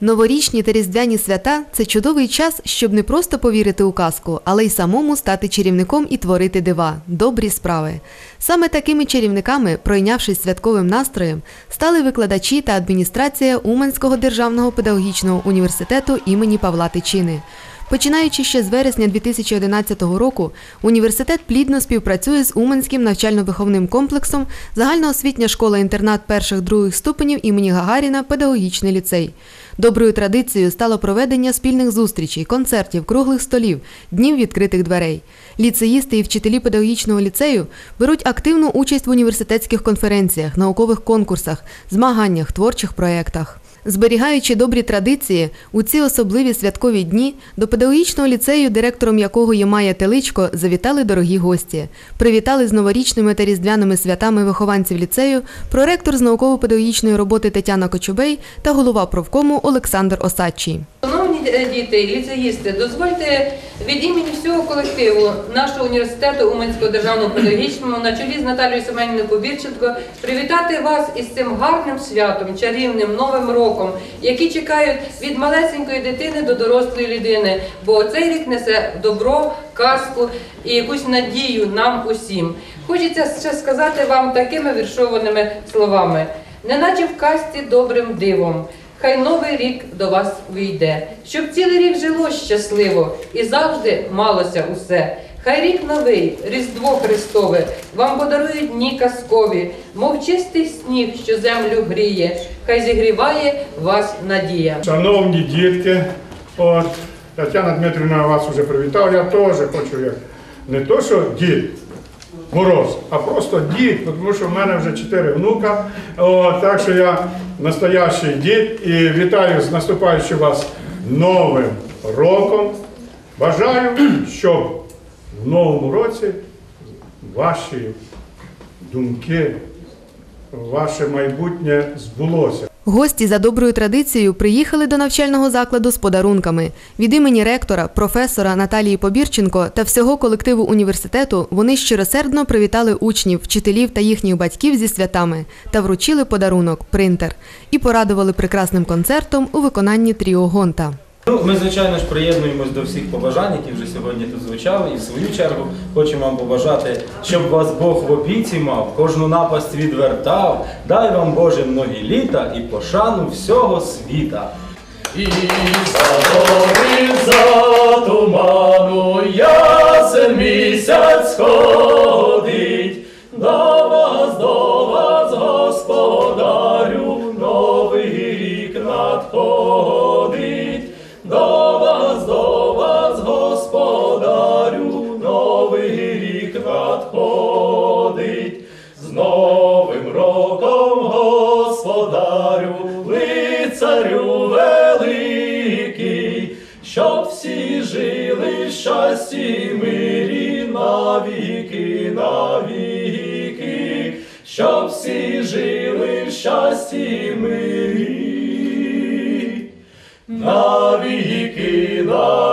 Новорічні та різдвяні свята це чудовий час, щоб не просто повірити у казку, але й самому стати чарівником і творити дива, добрі справи. Саме такими чарівниками, пройнявшись святковим настроєм, стали викладачі та адміністрація Уманського державного педагогічного університету імені Павла Тичини. Починаючи ще з вересня 2011 року, університет плідно співпрацює з Уманським навчально-виховним комплексом Загальноосвітня школа-інтернат перших-других ступенів імені Гагаріна Педагогічний ліцей. Доброю традицією стало проведення спільних зустрічей, концертів, круглих столів, днів відкритих дверей. Ліцеїсти і вчителі педагогічного ліцею беруть активну участь в університетських конференціях, наукових конкурсах, змаганнях, творчих проєктах. Зберігаючи добрі традиції, у ці особливі святкові дні до педагогічного ліцею, директором якого є Майя Теличко, завітали дорогі гості. Привітали з новорічними та різдвяними святами вихованців ліцею, проректор з науково-педагогічної роботи Тетяна Кочубей та голова профкому Олександр Осадчий. Е, діти, ліцеїсти, дозвольте від імені всього колективу нашого університету Уманського державного педагогічного на чолі з Наталією Семенівною Побірченко привітати вас із цим гарним святом, чарівним новим роком, які чекають від малесенької дитини до дорослої людини. Бо цей рік несе добро, казку і якусь надію нам усім. Хочеться ще сказати вам такими віршованими словами, неначе в казці добрим дивом. Хай новий рік до вас війде, щоб цілий рік жило щасливо і завжди малося усе. Хай рік новий, Різдво Христове, вам подарують дні казкові, мов чистий сніг, що землю гріє, хай зігріває вас надія. Шановні дітки, от Тетяна Дмитрівна вас вже привітав, я теж хочу як не то, що дід Мороз, а просто дід, тому що в мене вже чотири внука. От, так що я настоящий дід і вітаю з наступаючим вас новим роком. Бажаю, щоб в новому році ваші думки, ваше майбутнє збулося. Гості за доброю традицією приїхали до навчального закладу з подарунками. Від імені ректора, професора Наталії Побірченко та всього колективу університету вони щиросердно привітали учнів, вчителів та їхніх батьків зі святами та вручили подарунок принтер і порадували прекрасним концертом у виконанні Тріо Гонта. Ну, ми, звичайно ж, приєднуємось до всіх побажань, які вже сьогодні тут звучали. І в свою чергу хочемо вам побажати, щоб вас Бог в опіці мав, кожну напасть відвертав. Дай вам Боже многі літа і пошану всього світа. І з новим роком, господарю, лицарю великий, щоб всі жили в щасті мирі навіки, навіки, щоб всі жили в щасті мирі, навіки, навіки.